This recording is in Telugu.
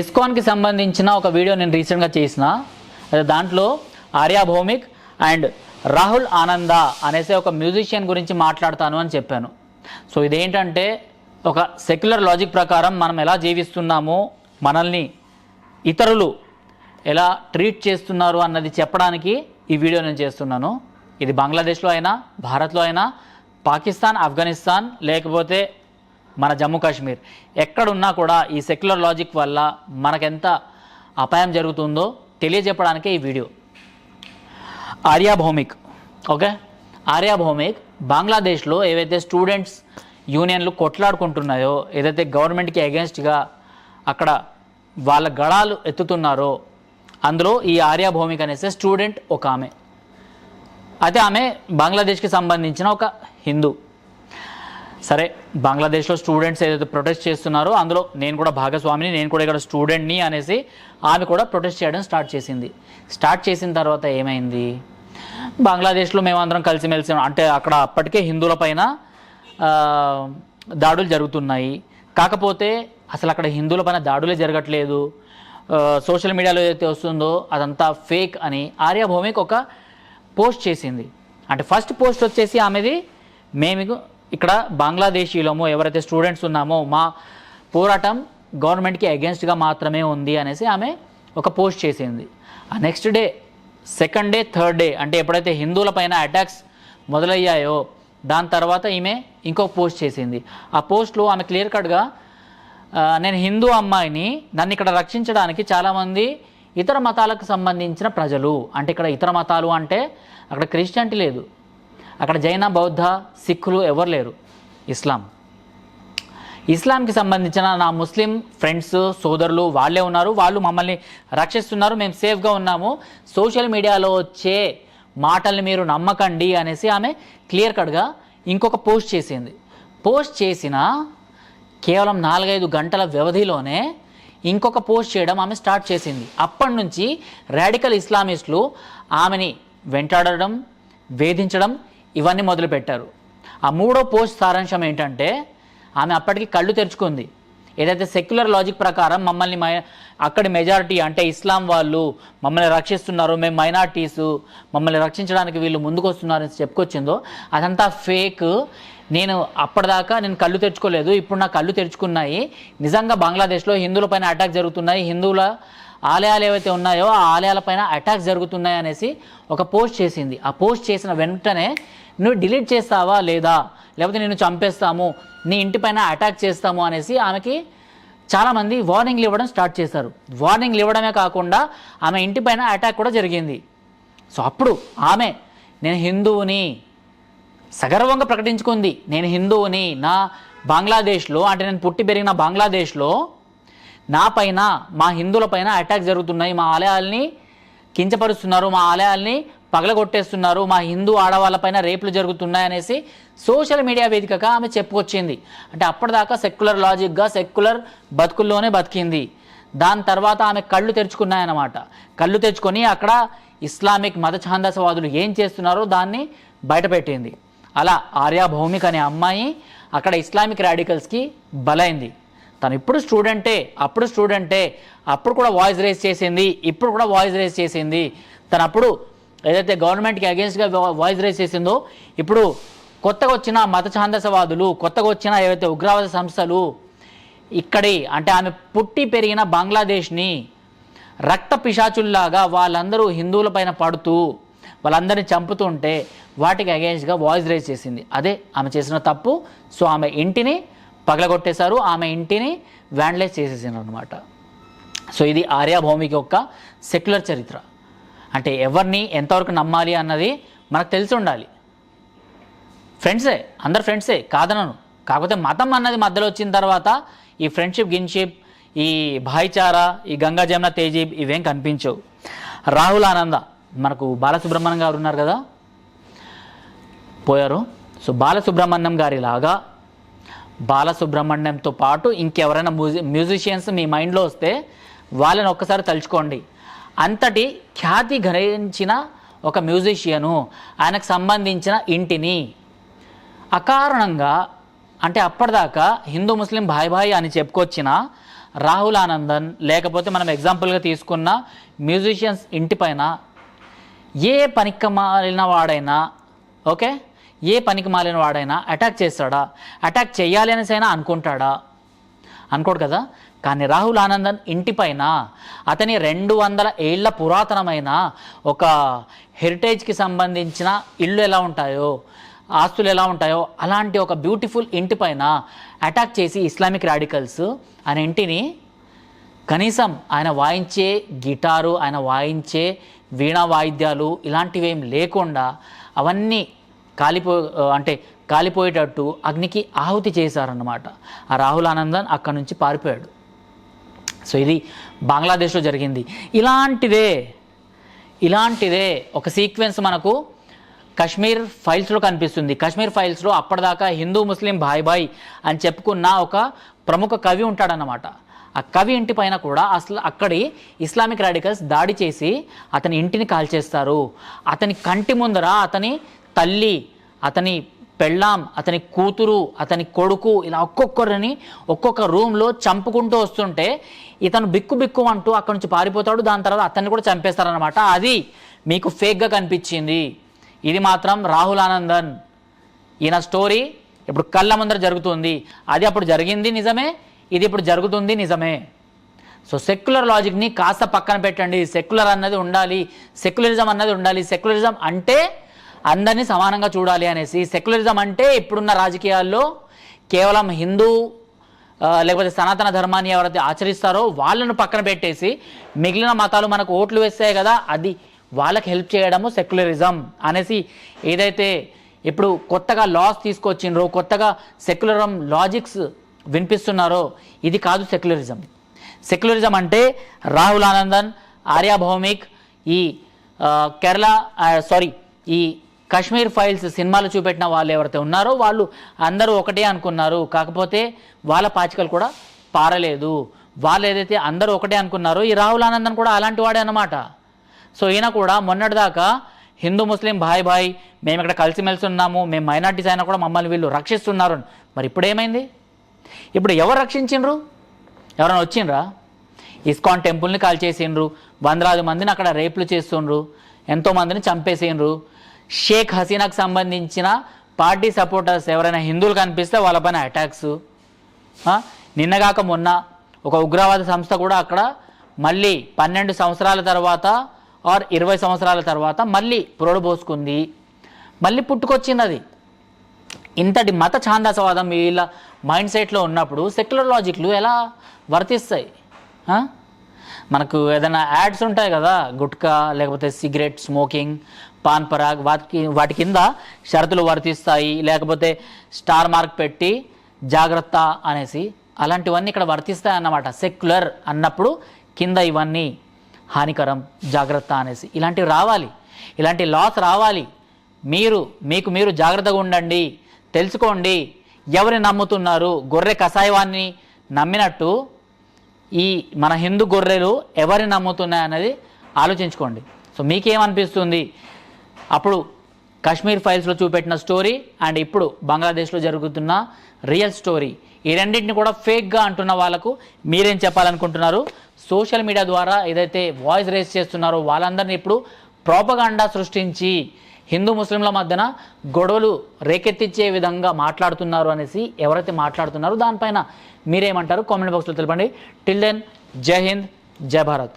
ఇస్కాన్కి సంబంధించిన ఒక వీడియో నేను రీసెంట్గా చేసిన. దాంట్లో ఆర్యా భౌమిక్ అండ్ రాహుల్ ఆనంద అనేసి ఒక మ్యూజిషియన్ గురించి మాట్లాడతాను అని చెప్పాను. సో ఇదేంటంటే ఒక సెక్యులర్ లాజిక్ ప్రకారం మనం ఎలా జీవిస్తున్నామో మనల్ని ఇతరులు ఎలా ట్రీట్ చేస్తున్నారు అన్నది చెప్పడానికి ఈ వీడియో నేను చేస్తున్నాను. ఇది బంగ్లాదేశ్లో అయినా భారత్లో అయినా పాకిస్తాన్ ఆఫ్ఘనిస్తాన్ లేకపోతే మన జమ్మూ కాశ్మీర్. ఎక్కడున్నా కూడా ఈ సెక్యులర్ లాజిక్ వల్ల మనకెంత అపాయం జరుగుతుందో తెలియజెప్పడానికే ఈ వీడియో. ఆర్యా భౌమిక్ ఓకే? ఆర్యా భౌమిక్ బంగ్లాదేశ్లో ఏవైతే స్టూడెంట్స్ యూనియన్లు కొట్లాడుకుంటున్నాయో ఏదైతే గవర్నమెంట్కి అగెన్స్ట్గా అక్కడ వాళ్ళ గళాలు ఎత్తుతున్నారో అందులో ఈ ఆర్యా భౌమిక్ అనేసి స్టూడెంట్ ఒక ఆమె. అయితే ఆమె బంగ్లాదేశ్కి సంబంధించిన ఒక హిందూ. సరే బంగ్లాదేశ్లో స్టూడెంట్స్ ఏదైతే ప్రొటెస్ట్ చేస్తున్నారో అందులో నేను కూడా భాగస్వామిని నేను కూడా ఇక్కడ స్టూడెంట్ని అనేసి ఆమె కూడా ప్రొటెస్ట్ చేయడం స్టార్ట్ చేసింది. స్టార్ట్ చేసిన తర్వాత ఏమైంది? బంగ్లాదేశ్లో మేమందరం కలిసిమెలిసి అంటే అక్కడ అప్పటికే హిందువుల పైన దాడులు జరుగుతున్నాయి. కాకపోతే అసలు అక్కడ హిందువుల పైన దాడులే జరగట్లేదు. సోషల్ మీడియాలో ఏదైతే వస్తుందో అదంతా ఫేక్ అని ఆర్యభూమికి ఒక పోస్ట్ చేసింది. అంటే ఫస్ట్ పోస్ట్ వచ్చేసి ఆమెది మేము ఇక్కడ బంగ్లాదేశీలము ఎవరైతే స్టూడెంట్స్ ఉన్నామో మా పోరాటం గవర్నమెంట్కి అగెన్స్ట్గా మాత్రమే ఉంది అనేసి ఆమె ఒక పోస్ట్ చేసింది. ఆ next day second day third day అంటే ఎప్పుడైతే హిందువుల పైన అటాక్స్ మొదలయ్యాయో దాని తర్వాత ఈమె ఇంకొక పోస్ట్ చేసింది. ఆ పోస్ట్లో ఆమె క్లియర్ కట్గా నేను హిందూ అమ్మాయిని నన్ను ఇక్కడ రక్షించడానికి చాలామంది ఇతర మతాలకు సంబంధించిన ప్రజలు అంటే ఇక్కడ ఇతర మతాలు అంటే అక్కడ క్రిస్టియానిటీ లేదు. అక్కడ జైన బౌద్ధ సిక్కులు ఎవరు లేరు. ఇస్లాం. ఇస్లాంకి సంబంధించిన నా ముస్లిం ఫ్రెండ్స్ సోదరులు వాళ్ళే ఉన్నారు. వాళ్ళు మమ్మల్ని రక్షిస్తున్నారు. మేము సేఫ్గా ఉన్నాము. సోషల్ మీడియాలో వచ్చే మాటల్ని మీరు నమ్మకండి అనేసి ఆమె క్లియర్ కట్గా ఇంకొక పోస్ట్ చేసింది. పోస్ట్ చేసిన కేవలం నాలుగైదు గంటల వ్యవధిలోనే ఇంకొక పోస్ట్ చేయడం ఆమె స్టార్ట్ చేసింది. అప్పటి నుంచి రాడికల్ ఇస్లామిస్టులు ఆమెని వెంటాడడం వేధించడం ఇవన్నీ మొదలుపెట్టారు. ఆ మూడో పోస్ట్ సారాంశం ఏంటంటే ఆమె అప్పటికి కళ్ళు తెరుచుకుంది. ఏదైతే సెక్యులర్ లాజిక్ ప్రకారం మమ్మల్ని మై అక్కడి మెజారిటీ అంటే ఇస్లాం వాళ్ళు మమ్మల్ని రక్షిస్తున్నారు మేము మైనార్టీసు మమ్మల్ని రక్షించడానికి వీళ్ళు ముందుకు వస్తున్నారని చెప్పుకొచ్చిందో అదంతా ఫేక్. నేను అప్పటిదాకా నేను కళ్ళు తెరుచుకోలేదు ఇప్పుడు నా కళ్ళు తెరుచుకున్నాయి. నిజంగా బంగ్లాదేశ్లో హిందువుల పైన అటాక్ జరుగుతున్నాయి. హిందువుల ఆలయాలు ఏవైతే ఉన్నాయో ఆ ఆలయాలపైన అటాక్స్ జరుగుతున్నాయి అనేసి ఒక పోస్ట్ చేసింది. ఆ పోస్ట్ చేసిన వెంటనే నువ్వు డిలీట్ చేస్తావా లేదా? లేకపోతే నేను చంపేస్తాము నీ ఇంటిపైన అటాక్ చేస్తాము అనేసి ఆమెకి చాలామంది వార్నింగ్లు ఇవ్వడం స్టార్ట్ చేశారు. వార్నింగ్లు ఇవ్వడమే కాకుండా ఆమె ఇంటిపైన అటాక్ కూడా జరిగింది. సో అప్పుడు ఆమె నేను హిందువుని సగర్వంగా ప్రకటించుకుంది. నేను హిందువుని నా బంగ్లాదేశ్లో అంటే నేను పుట్టి పెరిగిన బంగ్లాదేశ్లో నా పైన మా హిందువుల పైన అటాక్ జరుగుతున్నాయి. మా ఆలయాల్ని కించపరుస్తున్నారు. మా ఆలయాల్ని పగలగొట్టేస్తున్నారు. మా హిందూ ఆడవాళ్ళపైన రేపులు జరుగుతున్నాయి అనేసి సోషల్ మీడియా వేదికగా ఆమె చెప్పుకొచ్చింది. అంటే అప్పటిదాకా సెక్యులర్ లాజిక్గా సెక్యులర్ బతుకుల్లోనే బతికింది. దాని తర్వాత ఆమె కళ్ళు తెరుచుకున్నాయన్నమాట. కళ్ళు తెరుచుకొని అక్కడ ఇస్లామిక్ మత ఛాందసవాదులు ఏం చేస్తున్నారో దాన్ని బయటపెట్టింది. అలా ఆర్యా భౌమిక్ అనే అమ్మాయి అక్కడ ఇస్లామిక్ రాడికల్స్కి బలైంది. తను ఇప్పుడు స్టూడెంటే అప్పుడు స్టూడెంటే అప్పుడు కూడా వాయిస్ రేస్ చేసింది ఇప్పుడు కూడా వాయిస్ రేస్ చేసింది. తను అప్పుడు ఏదైతే గవర్నమెంట్కి అగేన్స్ట్గా వాయిస్ రేస్ చేసిందో ఇప్పుడు కొత్తగా వచ్చిన మత ఛాందసవాదులు కొత్తగా వచ్చిన ఏవైతే ఉగ్రవాద సంస్థలు ఇక్కడి అంటే ఆమె పుట్టి పెరిగిన బంగ్లాదేశ్ని రక్త పిశాచుల్లాగా వాళ్ళందరూ హిందువుల పైన పడుతూ వాళ్ళందరినీ చంపుతుంటే వాటికి అగేన్స్ట్గా వాయిస్ రైజ్ చేసింది. అదే ఆమె చేసిన తప్పు. సో ఆమె ఇంటిని పగలగొట్టేశారు. ఆమె ఇంటిని వ్యాండలైజ్ చేసేసారు అనమాట సో ఇది ఆర్యాభౌమికి యొక్క సెక్యులర్ చరిత్ర. అంటే ఎవరిని ఎంతవరకు నమ్మాలి అన్నది మనకు తెలిసి ఉండాలి. ఫ్రెండ్సే అందరు ఫ్రెండ్సే కాదనను. కాకపోతే మతం అన్నది మధ్యలో వచ్చిన తర్వాత ఈ ఫ్రెండ్షిప్ గిన్షిప్ ఈ భాయిచారా ఈ గంగా జమున తేజీబ్ ఇవేం కనిపించవు. రాహుల్ ఆనంద మనకు బాలసుబ్రహ్మణ్యం గారు ఉన్నారు కదా? పోయారు. సో బాలసుబ్రహ్మణ్యం గారి లాగా బాలసుబ్రహ్మణ్యంతో పాటు ఇంకెవరైనా మ్యూజి మ్యూజిషియన్స్ మీ మైండ్లో వస్తే వాళ్ళని ఒక్కసారి తలుచుకోండి. అంతటి ఖ్యాతి గణించిన ఒక మ్యూజిషియను ఆయనకు సంబంధించిన ఇంటిని. అకారణంగా అంటే అప్పటిదాకా హిందూ ముస్లిం భాయ్ భాయ్ అని చెప్పుకొచ్చిన రాహుల్ ఆనందన్ లేకపోతే మనం ఎగ్జాంపుల్గా తీసుకున్న మ్యూజిషియన్స్ ఇంటిపైన ఏ పనికి మాలిన వాడైనా ఓకే? ఏ పనికి మాలిన వాడైనా అటాక్ చేస్తాడా? అటాక్ చేయాలి అనేసైనా అయినా అనుకుంటాడా? అనుకోడు కదా? కానీ రాహుల్ ఆనందన్ ఇంటిపైన అతని రెండు వందల ఏళ్ళ పురాతనమైన ఒక హెరిటేజ్కి సంబంధించిన ఇళ్ళు ఎలా ఉంటాయో ఆస్తులు ఎలా ఉంటాయో అలాంటి ఒక బ్యూటిఫుల్ ఇంటిపైన అటాక్ చేసి ఇస్లామిక్ రాడికల్స్ ఆయన ఇంటిని కనీసం ఆయన వాయించే గిటారు ఆయన వాయించే వీణా వాయిద్యాలు ఇలాంటివి ఏం లేకుండా అవన్నీ కాలిపో అంటే కాలిపోయేటట్టు అగ్నికి ఆహుతి చేశారన్నమాట. ఆ రాహుల్ ఆనందన్ అక్కడి నుంచి పారిపోయాడు. సో ఇది బంగ్లాదేశ్లో జరిగింది. ఇలాంటిదే ఇలాంటిదే ఒక సీక్వెన్స్ మనకు కశ్మీర్ ఫైల్స్లో కనిపిస్తుంది. కశ్మీర్ ఫైల్స్లో అప్పటిదాకా హిందూ ముస్లిం భాయ్ భాయ్ అని చెప్పుకున్న ఒక ప్రముఖ కవి ఉంటాడనమాట ఆ కవి ఇంటి పైన కూడా అసలు అక్కడి ఇస్లామిక్ రాడికల్స్ దాడి చేసి అతని ఇంటిని కాల్చేస్తారు. అతని కంటి ముందర అతని తల్లి అతని పెళ్ళాం అతని కూతురు అతని కొడుకు ఇలా ఒక్కొక్కరిని ఒక్కొక్క రూమ్లో చంపుకుంటూ వస్తుంటే ఇతను బిక్కు బిక్కు అంటూ అక్కడి నుంచి పారిపోతాడు. దాని తర్వాత అతన్ని కూడా చంపేస్తారనమాట అది మీకు ఫేక్గా కనిపించింది. ఇది మాత్రం రాహుల్ ఆనందన్. ఈయన స్టోరీ ఇప్పుడు కళ్ళ ముందర జరుగుతుంది. అది అప్పుడు జరిగింది నిజమే ఇది ఇప్పుడు జరుగుతుంది నిజమే. సో సెక్యులర్ లాజిక్ని కాస్త పక్కన పెట్టండి. సెక్యులర్ అన్నది ఉండాలి సెక్యులరిజం అన్నది ఉండాలి. సెక్యులరిజం అంటే అందరినీ సమానంగా చూడాలి అనేసి సెక్యులరిజం అంటే ఇప్పుడున్న రాజకీయాల్లో కేవలం హిందూ లేకపోతే సనాతన ధర్మాన్ని ఎవరైతే ఆచరిస్తారో వాళ్ళను పక్కన పెట్టేసి మిగిలిన మతాలు మనకు ఓట్లు వేస్తాయి కదా అది వాళ్ళకి హెల్ప్ చేయడము సెక్యులరిజం అనేసి ఏదైతే ఇప్పుడు కొత్తగా లాస్ తీసుకొచ్చిండ్రో కొత్తగా సెక్యులరం లాజిక్స్ వినిపిస్తున్నారో ఇది కాదు సెక్యులరిజం. సెక్యులరిజం అంటే రాహుల్ ఆనందన్ ఆర్యా భౌమిక్ ఈ కేరళ సారీ ఈ కాశ్మీర్ ఫైల్స్ సినిమాలు చూపెట్టిన వాళ్ళు ఎవరైతే ఉన్నారో వాళ్ళు అందరూ ఒకటే అనుకున్నారు. కాకపోతే వాళ్ళ పాచికలు కూడా పారలేదు. వాళ్ళు ఏదైతే అందరూ ఒకటే అనుకున్నారో ఈ రాహుల్ ఆనందన్ కూడా అలాంటి వాడే అన్నమాట. సో ఈయన కూడా మొన్నటిదాకా హిందూ ముస్లిం భాయ్ భాయ్ మేము ఇక్కడ కలిసిమెలిసి ఉన్నాము మేము మైనార్టీస్ అయినా కూడా మమ్మల్ని వీళ్ళు రక్షిస్తున్నారు అని. మరి ఇప్పుడు ఏమైంది? ఇప్పుడు ఎవరు రక్షించిండ్రు? ఎవరైనా వచ్చిండ్రా? ఇస్కాన్ టెంపుల్ని కాల్ చేసిండ్రు వందలాది మందిని అక్కడ రేపులు చేస్తుండ్రు ఎంతోమందిని చంపేసిండ్రు షేక్ హసీనాకు సంబంధించిన పార్టీ సపోర్టర్స్ ఎవరైనా హిందువులు కనిపిస్తే వాళ్ళపైన అటాక్స్ నిన్నగాక మొన్న ఒక ఉగ్రవాద సంస్థ కూడా అక్కడ మళ్ళీ పన్నెండు సంవత్సరాల తర్వాత ఆర్ ఇరవై సంవత్సరాల తర్వాత మళ్ళీ పురడుబోసుకుంది మళ్ళీ పుట్టుకొచ్చింది అది. ఇంతటి మత ఛాందసవాదం వీళ్ళ మైండ్ సెట్లో ఉన్నప్పుడు సెక్యులర్ లాజిక్లు ఎలా వర్తిస్తాయి? మనకు ఏదైనా యాడ్స్ ఉంటాయి కదా గుట్కా లేకపోతే సిగరెట్ స్మోకింగ్ పాన్ పరాగ్ వాటికి వాటి కింద షరతులు వర్తిస్తాయి. లేకపోతే స్టార్ మార్క్ పెట్టి జాగ్రత్త అనేసి అలాంటివన్నీ ఇక్కడ వర్తిస్తాయి అన్నమాట సెక్యులర్ అన్నప్పుడు కింద ఇవన్నీ హానికరం జాగ్రత్త అనేసి ఇలాంటివి రావాలి. ఇలాంటి లాస్ రావాలి. మీరు మీకు మీరు జాగ్రత్తగా ఉండండి. తెలుసుకోండి. ఎవరిని నమ్ముతున్నారు? గొర్రె కషాయవాన్ని నమ్మినట్టు ఈ మన హిందూ గొర్రెలు ఎవరిని నమ్ముతున్నాయి అనేది ఆలోచించుకోండి. సో మీకేమనిపిస్తుంది? అప్పుడు కాశ్మీర్ ఫైల్స్లో చూపెట్టిన స్టోరీ అండ్ ఇప్పుడు బంగ్లాదేశ్లో జరుగుతున్న రియల్ స్టోరీ. ఈ రెండింటిని కూడా ఫేక్గా అంటున్న వాళ్ళకు మీరేం చెప్పాలనుకుంటున్నారు? సోషల్ మీడియా ద్వారా ఏదైతే వాయిస్ రేస్ చేస్తున్నారో వాళ్ళందరినీ ఇప్పుడు ప్రోపగాండా సృష్టించి హిందూ ముస్లింల మధ్యన గొడవలు రేకెత్తించే విధంగా మాట్లాడుతున్నారు అనేసి ఎవరైతే మాట్లాడుతున్నారో దానిపైన మీరేమంటారు? కామెంట్ బాక్స్లో తెలపండి. టిల్ దెన్ జై హింద్ జై భారత్.